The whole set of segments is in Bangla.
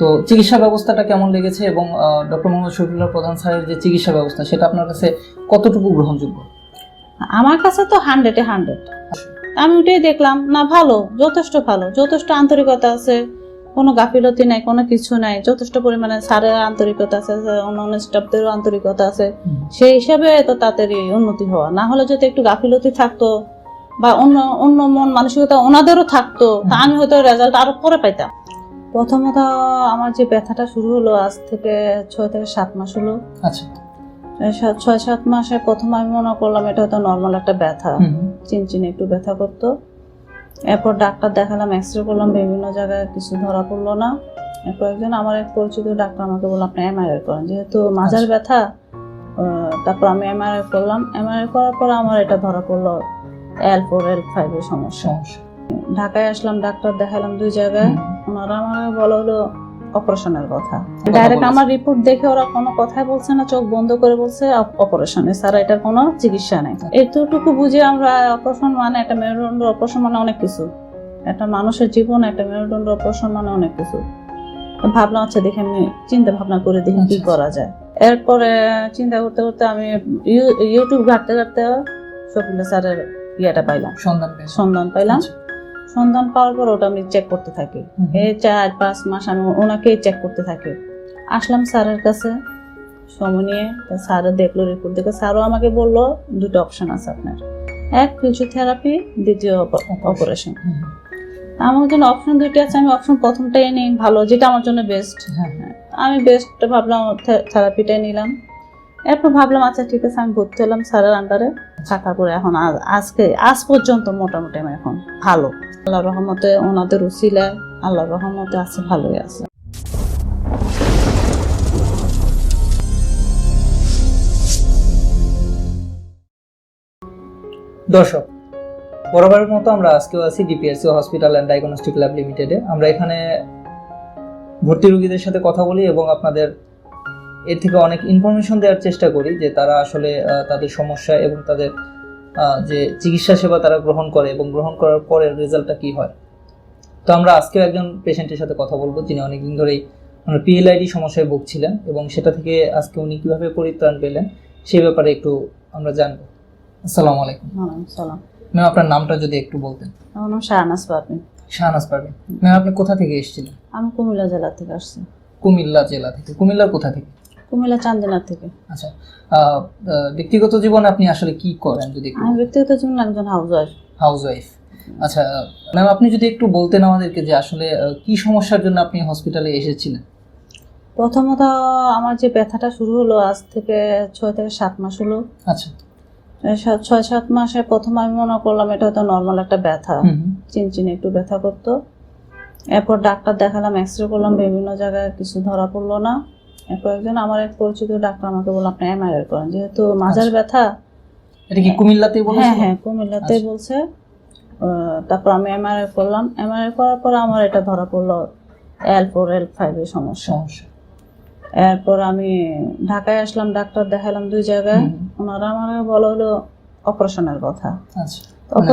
তো চিকিৎসা ব্যবস্থাটা কেমন লেগেছে এবং ডক্টর মোহাম্মদ শফিউল্লাহ প্রধান স্যারের যে চিকিৎসা ব্যবস্থা সেটা আপনার কাছে কতটুকু গ্রহণযোগ্য? আমার কাছে তো হান্ড্রেডে হান্ড্রেড আমি ওটাই দেখলাম না ভালো যথেষ্ট ভালো। যথেষ্ট আন্তরিকতা আছে কোনো গাফিলতি নাই কোনো কিছু নাই। যথেষ্ট পরিমাণে স্যারের আন্তরিকতা আছে অন্য অন্য স্টাফদেরও আন্তরিকতা আছে। সেই হিসাবে তো তাড়াতাড়ি উন্নতি হওয়া। না হলে যদি একটু গাফিলতি থাকতো বা অন্য অন্য মন মানসিকতা ওনাদেরও থাকতো তা আমি হয়তো রেজাল্ট আরও পরে পাইতাম। প্রথমত আমার যে ব্যথাটা শুরু হলো আজ থেকে ছয় থেকে সাত মাস হলো। আচ্ছা। ছয় সাত মাসে প্রথম আমি মনে করলাম এটা হয়তো নর্মাল একটা ব্যথা। চিনচিনে একটু ব্যথা করতো। এরপর ডাক্তার দেখালাম এক্স রে করলাম বিভিন্ন জায়গায় কিছু ধরা পড়ল না। এরপর একজন আমার এক পরিচিত ডাক্তার আমাকে বলল আপনি এমআরআই করেন। যেহেতু মাজার আচ্ছা। ব্যথা তারপর আমি এমআরআই করলাম। এমআরআই করার পর আমার এটা ধরা পড়ল এল ফোর এল ফাইভের সমস্যা। ঢাকায় আসলাম ডাক্তার দেখালাম দুই জায়গায়। ওনারা আমাকে বলা হলো অপারেশনের কথা। ডাইরেক্ট আমার রিপোর্ট দেখে ওরা কোনো কথাই বলছে না চোখ বন্ধ করে বলছে অপারেশন এছাড়া এটার কোনো চিকিৎসা নেই। এতটুকু বুঝে আমরা অপারেশন মানে একটা মেরুদণ্ড অপারেশন মানে অনেক কিছু। একটা মানুষের জীবন একটা মেরুদণ্ড অপারেশন মানে অনেক কিছু। তো ভাবলাম আচ্ছা দেখে আমি চিন্তা ভাবনা করে দেখি কি আচ্ছা, করা যায়। এরপরে চিন্তা করতে করতে আমি ইউ- ইউটিউব ঘাটতে ঘাটতে শফিল্লা স্যারের ইয়েটা পাইলাম। সন্ধান সন্ধান পাইলাম। আচ্ছা। সন্ধান পাওয়ার পর ওটা আমি চেক করতে থাকি। এই চার পাঁচ মাস আমি ওনাকেই চেক করতে থাকি। আসলাম স্যারের কাছে সময় নিয়ে তা স্যারও দেখল রিপোর্ট দেখে স্যারও আমাকে বলল দুটো অপশন আছে আপনার। এক ফিজিওথেরাপি দ্বিতীয় অপারেশন। আমার জন্য অপশন দুইটা আছে আমি অপশন প্রথমটাই নিই ভালো যেটা আমার জন্য বেস্ট হ্যাঁ হ্যাঁ। আমি বেস্ট ভাবলাম থেরাপিটাই নিলাম। এরপর ভাবলাম আচ্ছা ঠিক আছে আমি ভর্তি হলাম স্যারের আন্ডারে থাকার পরে এখন আজকে, আজ পর্যন্ত মোটামুটি আমি এখন ভালো। আল্লাহ রহমতে ওনাদের উসিলায় আল্লাহ রহমতে আছে, ভালোই আছে। দর্শক, বরাবরের মতো আমরা আজকেও আছি DPSC hospital and diagnostic lab লিমিটেডে আমরা এখানে ভর্তি রোগীদের সাথে কথা বলি এবং আপনাদের এর থেকে অনেক ইনফরমেশন দেওয়ার চেষ্টা করি যে তারা আসলে তাদের সমস্যা এবং তাদের যে চিকিৎসা সেবা তারা গ্রহণ করে এবং গ্রহণ করার পরে রেজাল্টটা কি হয়। তো আমরা আজকেও একজন পেশেন্টের সাথে কথা বলব যিনি অনেকদিন ধরেই পিএলআইডি সমস্যায় ভুগছিলেন এবং সেটা থেকে আজকে উনি কীভাবে পরিত্রাণ পেলেন সেই ব্যাপারে একটু আমরা জানব। আসসালামু আলাইকুম। সালাম। ম্যাম আপনার নামটা যদি একটু বলতেন। আমার নাম শাহনাজ পারভিন। শাহনাজ পারবেন ম্যাম আপনি কোথা থেকে এসেছিলেন? আমি কুমিল্লা জেলা থেকে আসছি। কুমিল্লা জেলা থেকে। কুমিল্লার কোথা থেকে? কুমিল্লা চান্দিনা থেকে। আচ্ছা ব্যক্তিগত জীবনে আপনি আসলে কি করেন যদি আমি ব্যক্তিগত জীবন একজন হাউস ওয়াইফ হাউস ওয়াইফ আচ্ছা ম্যাম আপনি যদি একটু বলতেন আমাদেরকে যে আসলে কি সমস্যার জন্য আপনি হসপিটালে এসেছিলেন? প্রথমত আমার যে ব্যথাটা শুরু হলো আজ থেকে ছয় থেকে সাত মাস হলো। আচ্ছা। সাত- ছয় সাত মাসে প্রথম আমি মনে করলাম এটা হয়তো নর্মাল একটা ব্যথা। চিনচিনে একটু ব্যথা করতো। এরপর ডাক্তার দেখালাম এক্স রে করলাম বিভিন্ন জায়গায় কিছু ধরা পড়ল না। একজন আমার এক পরিচিত ডাক্তার আমাকে বলল আপনি এমআরআই করেন। যেহেতু মাজার আচ্ছা। ব্যথা এটা কি কুমিল্লাতেই হ্যাঁ হ্যাঁ কুমিল্লাতে আচ্ছা। বলছে। তারপর আমি এমআরআই করলাম। এমআরআই করার পর আমার এটা ধরা পড়ল এল ফোর এল ফাইভ এর সমস্যা। এরপর আমি ঢাকায় আসলাম ডাক্তার দেখালাম দুই জায়গায়। ওনারা আমাকে বলা হলো অপারেশনের কথা। আচ্ছা। মানে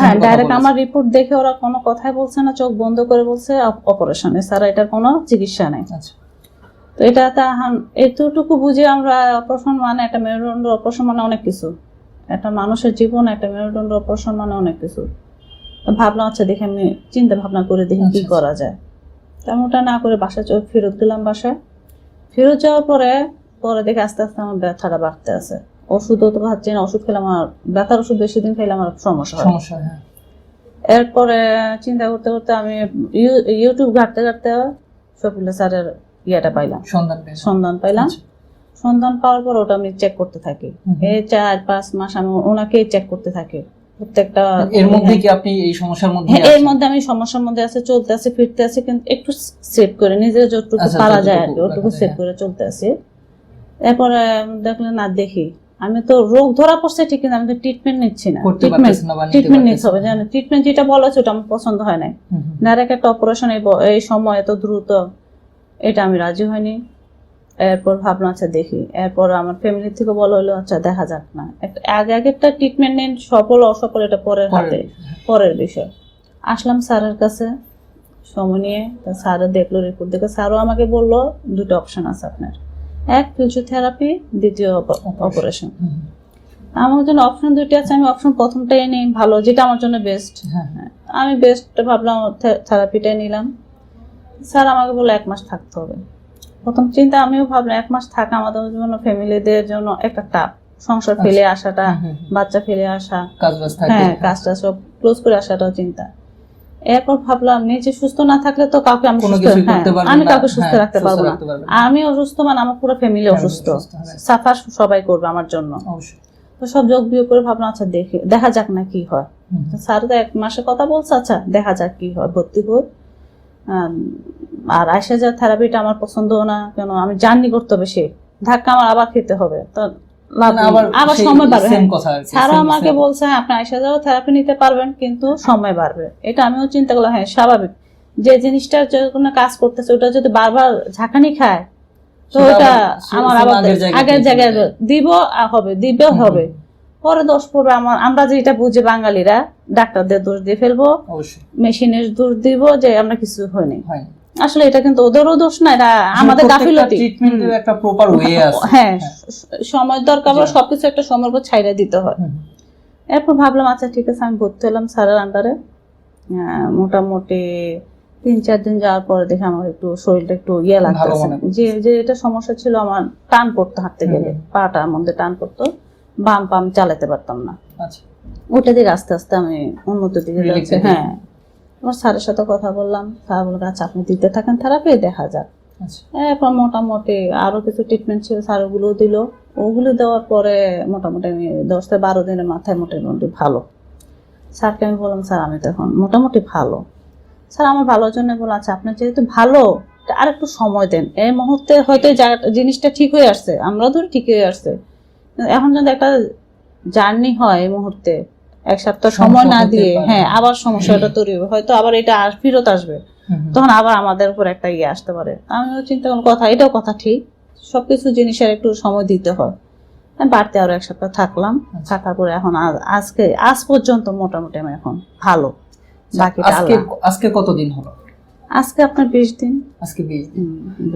হ্যাঁ ডাইরেক্ট আমার রিপোর্ট দেখে ওরা কোনো কথাই বলছে না চোখ বন্ধ করে বলছে অপারেশন। এছাড়া এটার কোনো চিকিৎসা নেই। আচ্ছা। তো এটা তা হান- এতটুকু বুঝে আমরা অপারেশন মানে একটা মেরুদণ্ড অপারেশন মানে অনেক কিছু। একটা মানুষের জীবন একটা মেরুদণ্ড অপারেশন মানে অনেক কিছু। ভাবলাম আচ্ছা দেখে আমি চিন্তা ভাবনা করে দেখি কি আচ্ছা, করা যায়। তেমন ওটা না করে বাসায় ফেরত গেলাম বাসায়। ফেরত যাওয়ার পরে পরে দেখে আস্তে আস্তে আমার ব্যথাটা বাড়তে আছে। ওষুধও তো খাচ্ছি না ওষুধ খেলে আমার ব্যথার ওষুধ বেশি দিন খেলে আমার সমস্যা হয়। সমস্যা হ্যাঁ। এরপরে চিন্তা করতে করতে আমি ইউ- ইউটিউব ঘাটতে ঘাটতে শফিল্লা স্যারের ইয়েটা পাইলাম। সন্ধান সন্ধান পাইলাম। আচ্ছা। সন্ধান পাওয়ার পর ওটা আমি চেক করতে থাকি। এই চার পাঁচ মাস আমি ওনাকেই চেক করতে থাকি। প্রত্যেকটা এর মধ্যে কি আপনি এই সমস্যার মধ্যে হ্যাঁ এর মধ্যে আমি সমস্যার মধ্যে আছে চলতে আছে ফিরতে আছে কিন্তু একটু সেভ করে নিজের যতটুকু আচ্ছা, পারা যায় আর ওটুকু সেভ করে চলতে আছে। এরপরে দেখলে না দেখি। আমি তো রোগ ধরা পড়ছে ঠিক কিন্তু আমি তো ট্রিটমেন্ট নিচ্ছি না। ট্রিটমেন্ট না নিতে হবে না। জানেন ট্রিটমেন্ট যেটা বলা হচ্ছে ওটা আমার পছন্দ হয় নাই। হুম, হুম। একটা অপারেশন এই সময় এত দ্রুত এটা আমি রাজি হয়নি এরপর ভাবলাম আচ্ছা দেখি। এরপর আমার ফ্যামিলি থেকে বলা হলো আচ্ছা দেখা যাক না। আগে আগে একটা ট্রিটমেন্ট নেন সফল অসফল এটা পরের হাতে পরের- বিষয়। আসলাম স্যারের কাছে সময় নিয়ে তা স্যারও দেখল রিপোর্ট দেখে স্যারও আমাকে বলল দুটো অপশন আছে আপনার। এক ফিজিওথেরাপি দ্বিতীয় অপারেশন আমার জন্য অপশন দুইটা আছে আমি অপশন প্রথমটাই নিই ভালো যেটা আমার জন্য বেস্ট হ্যাঁ। হ্যাঁ আমি বেস্ট ভাবলাম থেরাপিটাই নিলাম। স্যার আমাকে বলে এক মাস থাকতে হবে। প্রথম চিন্তা আমিও ভাবলাম এক মাস থাকা আমাদের জন্য ফ্যামিলিদের জন্য একটা টাপ সংসার ফেলে আসাটা। বাচ্চা ফেলে আসা। হ্যাঁ কাজটা সব ক্লোজ করে আসাটাও চিন্তা। এরপর ভাবলাম নিজে সুস্থ না থাকলে তো কাউকে আমি হ্যাঁ, আমি কাউকে সুস্থ হ্যাঁ, রাখতে পারব না। আমি অসুস্থ মানে আমার পুরো ফ্যামিলি অসুস্থ। হ্যাঁ। সাফার সবাই করবে আমার জন্য। তো সব যোগ বিয়োগ করে ভাবলাম আচ্ছা দেখি দেখা যাক না কি হয়। স্যার তো এক মাসের কথা বলছে আচ্ছা দেখা যাক কি হয়। ভর্তি হই। আম, আর আইসা যা থেরাপিটা আমার পছন্দ না কেন আমি জার্নি করতে হবে সে। ধাক্কা আমার আবার খেতে হবে। তো। আবার সময় বাড়বে। হ্যাঁ। same- আমাকে বলছে আপনি আইসা যাও থেরাপি নিতে পারবেন কিন্তু সময় বাড়বে। এটা আমিও চিন্তা করলাম হ্যাঁ স্বাভাবিক। যে জিনিসটার যে কোনো কাজ করতেছে ওটা যদি বারবার ঝাঁকানি খায় তো ওটা আমার আবার আগের জায়গায়। দিব হবে হুম, হবে। পরে দোষ পড়বে আমার। আমরা যেটা বুঝি বাঙালিরা ডাক্তারদের দোষ দিয়ে ফেলব মেশিনের দোষ দিব যে আমরা কিছু হয়নি। হয়। আসলে এটা কিন্তু ওদেরও দোষ না এটা আমাদের গাফিলতি। ট্রিটমেন্টের একটা প্রপার ওয়ে আছে। হ্যাঁ সময় দরকার পড়ে সবকিছু একটা সময়ের পর ছাইড়া দিতে হয়। এরপর ভাবলাম আচ্ছা ঠিক আছে আমি ভর্তি হলাম স্যারের আন্ডারে মোটামুটি তিন চার দিন যাওয়ার পরে দেখে আমার একটু শরীরটা একটু ইয়ে লাগতেছে। যে যে এটা সমস্যা ছিল আমার টান পড়তো হাঁটতে গেলে। পাটার মধ্যে টান পড়তো। বাম পাম চালাতে পারতাম না। আচ্ছা। ওটা দিকে আস্তে আস্তে আমি উন্নতির দিকে যাচ্ছি। হ্যাঁ। আমার স্যারের সাথে কথা বললাম। স্যার বলল আচ্ছা আপনি দিতে থাকেন থেরাপি দেখা যাক। আচ্ছা। এরপর মোটামুটি আরও কিছু ট্রিটমেন্ট ছিল স্যার ওগুলো দিল। ওগুলো দেওয়ার পরে মোটামুটি আমি দশ থেকে বারো দিনের মাথায় মোটামুটি ভালো। স্যারকে আমি বললাম স্যার আমি তো এখন মোটামুটি ভালো। স্যার আমার ভালোর জন্য বললাম আচ্ছা আপনি যেহেতু ভালো আর একটু সময় দেন। এই মুহূর্তে হয়তো জিনিসটা ঠিক হয়ে আসছে। আমরাও ধরি ঠিক হয়ে আসছে। এখন যদি একটা জার্নি হয় এই মুহূর্তে এক সপ্তাহ সময় না দিয়ে হ্যাঁ আবার সমস্যাটা তৈরি হবে। হয়তো আবার এটা ফেরত আসবে। তখন আবার আমাদের উপর একটা ইয়ে আসতে পারে। আমিও চিন্তা করলাম কথা এটাও কথা ঠিক। সবকিছু জিনিসের একটু সময় দিতে হয়। বাড়তে আরও এক সপ্তাহ থাকলাম। আচ্ছা। থাকার পরে এখন আজকে আজ পর্যন্ত মোটামুটি আমি এখন ভালো। বাকিটা আজকে আজকে কতদিন হলো? আজকে আপনার বিশ দিন। আজকে বিশ দিন।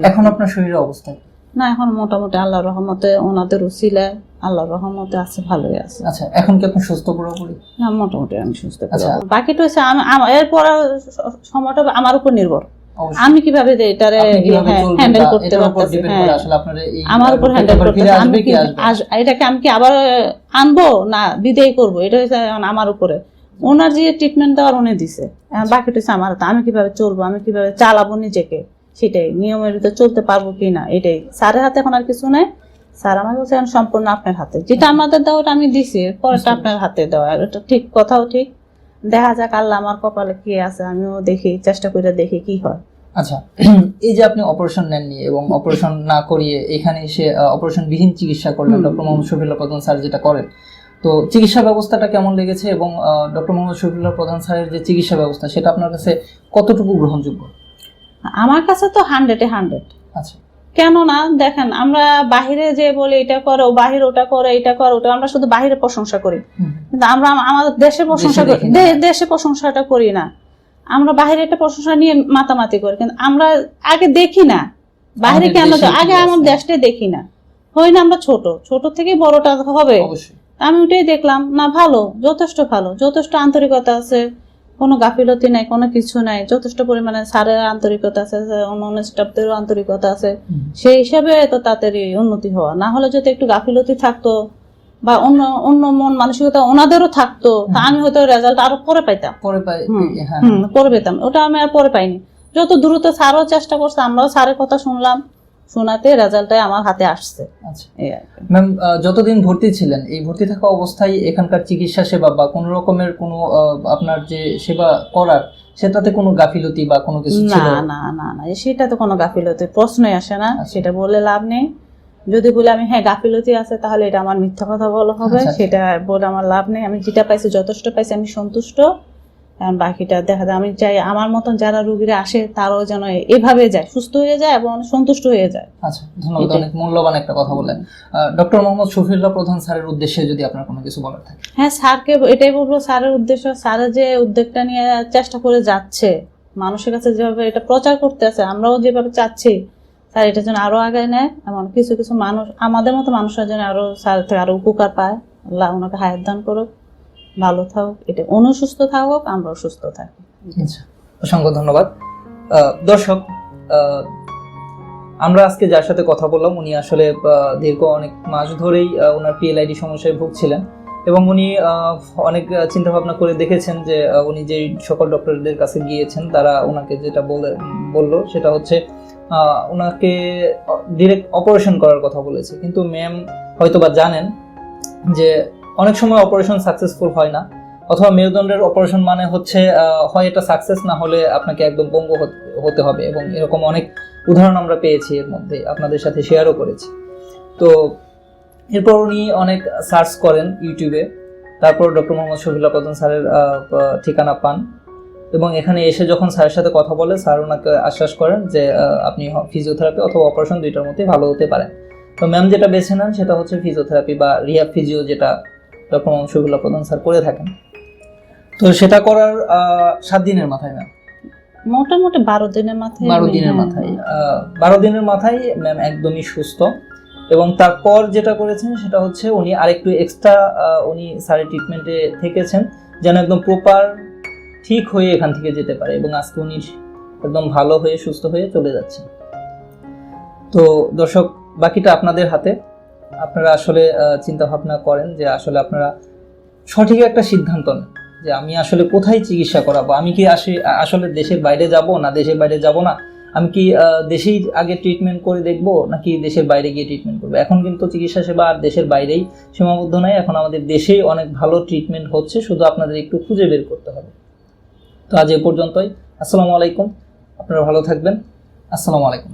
এখন আপনার শরীরের অবস্থা? না এখন মোটামুটি আল্লাহর রহমতে ওনাদের উসিলায় আল্লাহর রহমতে আছে ভালোই আছে। আচ্ছা এখন কি আপনি সুস্থ পুরোপুরি? না মোটামুটি আমি সুস্থ আচ্ছা। বাকিটা হচ্ছে আমি- এরপর সময়টা আমার উপর নির্ভর। আমি কীভাবে যে এটারে হ্যান্ডেল করতে পারতেছি হ্যাঁ। আমার উপর হ্যান্ডেল করতে আমি এটাকে আমি কি আবার আনব? না বিদায় করব? এটা হচ্ছে আমার উপরে। ওনার যে ট্রিটমেন্ট দেওয়ার উনি দিছে। বাকিটা হচ্ছে আমার আমি কীভাবে চলবো? আমি কীভাবে চালাবো নিজেকে? সেটাই। নিয়মের ভিতরে চলতে পারব কি না? এটাই। স্যারের হাতে এখন আর কিছু নাই। স্যার এখন সম্পূর্ণ আপনার হাতে। যেটা আমাদের দেওয়া ওটা আমি দিছি পরেরটা আপনার হাতে দেওয়া। ওটা ঠিক কথাও ঠিক। দেখা যাক আল্লাহ আমার কপালে কি আছে আমিও দেখি চেষ্টা করে দেখি কি হয়। আচ্ছা এই যে আপনি অপারেশন নেননি এবং অপারেশন না করিয়ে এখানে এসে অপারেশন বিহীন চিকিৎসা করলেন। ডক্টর মোহাম্মদ শফিউল্লাহ প্রধান স্যার যেটা করেন। তো চিকিৎসা ব্যবস্থাটা কেমন লেগেছে এবং ডক্টর মোহাম্মদ শফিউল্লাহ প্রধান স্যারের যে চিকিৎসা ব্যবস্থা সেটা আপনার কাছে কতটুকু গ্রহণযোগ্য? আমার কাছে তো হান্ড্রেডে হান্ড্রেড আচ্ছা। কেননা দেখেন আমরা বাহিরে যে বলি এটা করে বাহির ওটা করে এটা করো ওটা আমরা শুধু বাহিরে প্রশংসা করি। কিন্তু আমরা আমাদের দেশে প্রশংসা করি দেশে প্রশংসাটা করি না। আমরা বাহিরে একটা প্রশংসা নিয়ে মাতামাতি করি কিন্তু আমরা আগে দেখি না। বাহিরে কেন আগে আমার? দেশটাই দেখি না। হয় না আমরা ছোট ছোট থেকে বড়টা হবে। আমি ওটাই দেখলাম না ভালো যথেষ্ট ভালো যথেষ্ট আন্তরিকতা আছে। কোনো গাফিলতি নাই কোনো কিছু নাই। যথেষ্ট পরিমাণে স্যারের আন্তরিকতা আছে অন্য স্টাফদেরও আন্তরিকতা আছে। সেই হিসাবে তো তাড়াতাড়ি উন্নতি হওয়া। না হলে যদি একটু গাফিলতি থাকতো বা অন্য অন্য মন মানসিকতা ওনাদেরও থাকতো তা আমি হয়তো রেজাল্ট আরও পরে পাইতাম। পরে পাই হ্যাঁ। পরে পেতাম। ওটা আমি আর পরে পাইনি। যত দ্রুত স্যারও চেষ্টা করছে আমরাও স্যারের কথা শুনলাম। শোনাতে রেজাল্টটাই আমার হাতে আসছে। আচ্ছা। ম্যাম যতদিন ভর্তি ছিলেন এই ভর্তি থাকা অবস্থায় এখানকার চিকিৎসা সেবা বা কোনো রকমের কোনো আপনার যে সেবা করার সেটাতে কোনো গাফিলতি বা কোনো কিছু ছিল? না না না না সেটা তো কোনো গাফিলতি প্রশ্নই আসে না। আচ্ছা। সেটা বলে লাভ নেই। যদি বলে আমি হ্যাঁ গাফিলতি আছে তাহলে এটা আমার মিথ্যা কথা বলা হবে। আচ্ছা। সেটা বলে আমার লাভ নেই। আমি যেটা পাইছি যথেষ্ট পাইছি আমি সন্তুষ্ট। আর বাকিটা দেখা যায় আমি চাই আমার মতন যারা রুগীরা আসে তারাও যেন এভাবে যায় সুস্থ হয়ে যায় এবং সন্তুষ্ট হয়ে যায়। আচ্ছা ধন্যবাদ অনেক মূল্যবান একটা কথা বললেন। ডক্টর মোহাম্মদ শফিউল্লাহ প্রধান স্যারের উদ্দেশ্যে যদি আপনার কোনো কিছু বলার থাকে। হ্যাঁ স্যারকে এটাই বলব স্যারের উদ্দেশ্য স্যারের যে উদ্যোগটা নিয়ে চেষ্টা করে যাচ্ছে মানুষের কাছে যেভাবে এটা প্রচার করতে আছে আমরাও যেভাবে চাচ্ছি স্যার এটা যেন আরও আগায় নেয় এমন কিছু কিছু মানুষ আমাদের মতো মানুষরা যেন আরও স্যার থেকে আরও উপকার পায় আল্লাহ ওনাকে হায়াত দান করুক। ভালো থাকুক এটা অনু সুস্থ থাকুক, আমরাও সুস্থ থাকি। আচ্ছা অসংখ্য ধন্যবাদ। দর্শক আমরা আজকে যার সাথে কথা বললাম, উনি আসলে দীর্ঘ অনেক মাস ধরেই ওনার পিএলআইডি সমস্যায় ভুগছিলেন এবং উনি অনেক চিন্তা ভাবনা করে দেখেছেন যে উনি যে সকল ডক্টরদের কাছে গিয়েছেন, তারা ওনাকে যেটা বলে, বলল সেটা হচ্ছে ওনাকে ডিরেক্ট অপারেশন করার কথা বলেছে। কিন্তু ম্যাম হয়তো বা জানেন যে অনেক সময় অপারেশন সাকসেসফুল হয় না, অথবা মেরুদণ্ডের অপারেশন মানে হচ্ছে হয় এটা সাকসেস না হলে আপনাকে একদম পঙ্গু হতে- হবে এবং এরকম অনেক উদাহরণ আমরা পেয়েছি এর মধ্যে, আপনাদের সাথে শেয়ারও করেছি। তো এরপর উনি অনেক সার্চ করেন ইউটিউবে তারপর ডক্টর মোহাম্মদ শফিউল্লাহ প্রধান স্যারের ঠিকানা পান এবং এখানে এসে যখন স্যারের সাথে কথা বলে, স্যার ওনাকে আশ্বাস করেন যে আপনি ফিজিওথেরাপি অথবা অপারেশন দুইটার মধ্যেই ভালো হতে পারেন তো ম্যাম যেটা বেছে নেন সেটা হচ্ছে ফিজিওথেরাপি বা রিহাব ফিজিও যেটা ডক্টর মোহাম্মদ শফিউল্লাহ প্রধান স্যার করে থাকেন। তো সেটা করার সাত দিনের মাথায় ম্যাম মোটামুটি বারো দিনের মাথায় বারো দিনের মাথায় বারো দিনের মাথায় ম্যাম একদমই সুস্থ। এবং তারপর যেটা করেছেন সেটা হচ্ছে উনি আরেকটু এক্সট্রা উনি স্যারের ট্রিটমেন্টে থেকেছেন যেন একদম প্রপার ঠিক হয়ে এখান থেকে যেতে পারে এবং আজকে উনি একদম ভালো হয়ে সুস্থ হয়ে চলে যাচ্ছেন। তো দর্শক বাকিটা আপনাদের হাতে। আপনারা আসলে চিন্তা ভাবনা করেন যে আসলে আপনারা সঠিক একটা সিদ্ধান্ত নেন যে আমি আসলে কোথায় চিকিৎসা করাবো? আমি কি আসি, আসলে দেশের বাইরে যাব না দেশের বাইরে যাব না? আমি কি দেশেই আগে ট্রিটমেন্ট করে দেখব নাকি দেশের বাইরে গিয়ে ট্রিটমেন্ট করব? এখন কিন্তু চিকিৎসা সেবা আর দেশের বাইরেই সীমাবদ্ধ নয় এখন আমাদের দেশেই অনেক ভালো ট্রিটমেন্ট হচ্ছে, শুধু আপনাদের একটু খুঁজে বের করতে হবে। তো আজ এ পর্যন্তই। আসসালামু আলাইকুম। আপনারা ভালো থাকবেন। আসসালামু আলাইকুম।